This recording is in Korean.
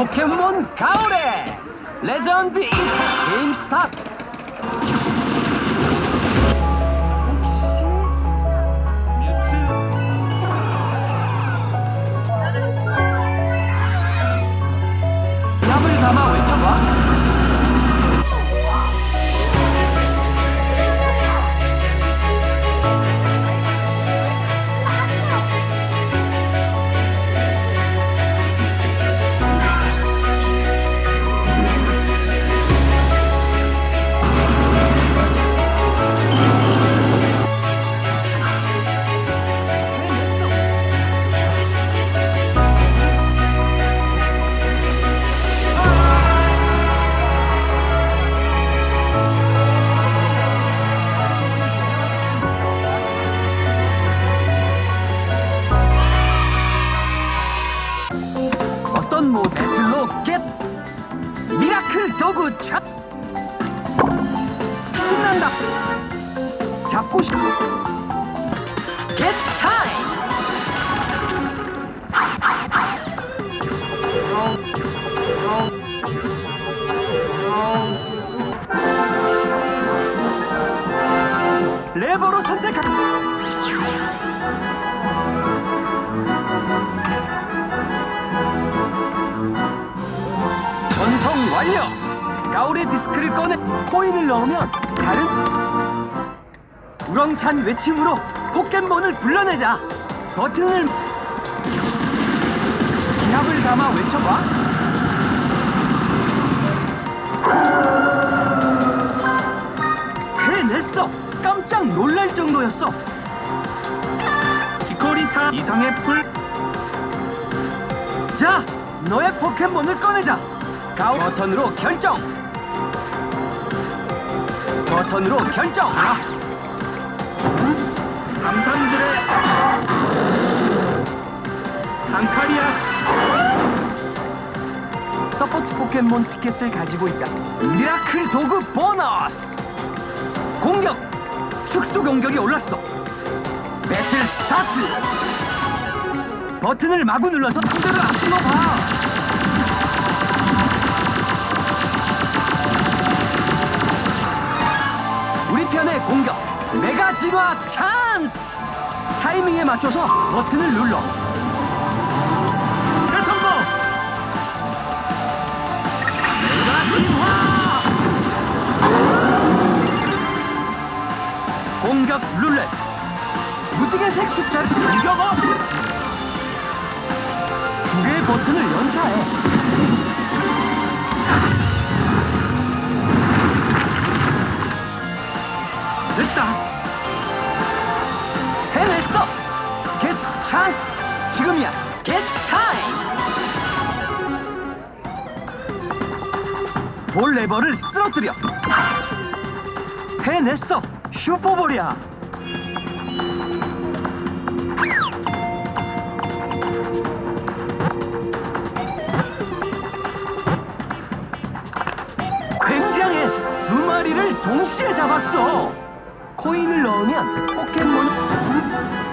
포켓몬 가오레 레전드 1차 게임 스타트 모델로 겟 미라클 도구 찹 신난다. 잡고 싶어. 겟 타임. 레버로 선택하 가오레 디스크를 꺼내 코인을 넣으면 다른 우렁찬 외침으로 포켓몬을 불러내자 버튼을 기합을 담아 외쳐봐 해냈어! 깜짝 놀랄 정도였어 치코리타 이상의 풀 자, 너의 포켓몬을 꺼내자. 가오 버튼으로 결정. 버튼으로 결정. 아. 감산들의 단카리아 서포트 포켓몬 티켓을 가지고 있다. 미라클 도구 보너스. 공격. 축소 공격이 올랐어. 배틀 스타트. 버튼을 마구 눌러서 상대를 앞질러 봐. 메가 진화 찬스. 타이밍에 맞춰서 버튼을 눌러. 대성공. 메가 진화. 공격 룰렛. 무지개색 숫자를 공격 업. 두 개의 버튼을 연타해. 됐다. 찬스. 지금이야. 겟 타임. 볼 레버를 쓰러뜨려. 해냈어. 슈퍼볼이야. 굉장해! 두 마리를 동시에 잡았어! 코인을 넣으면 포켓몬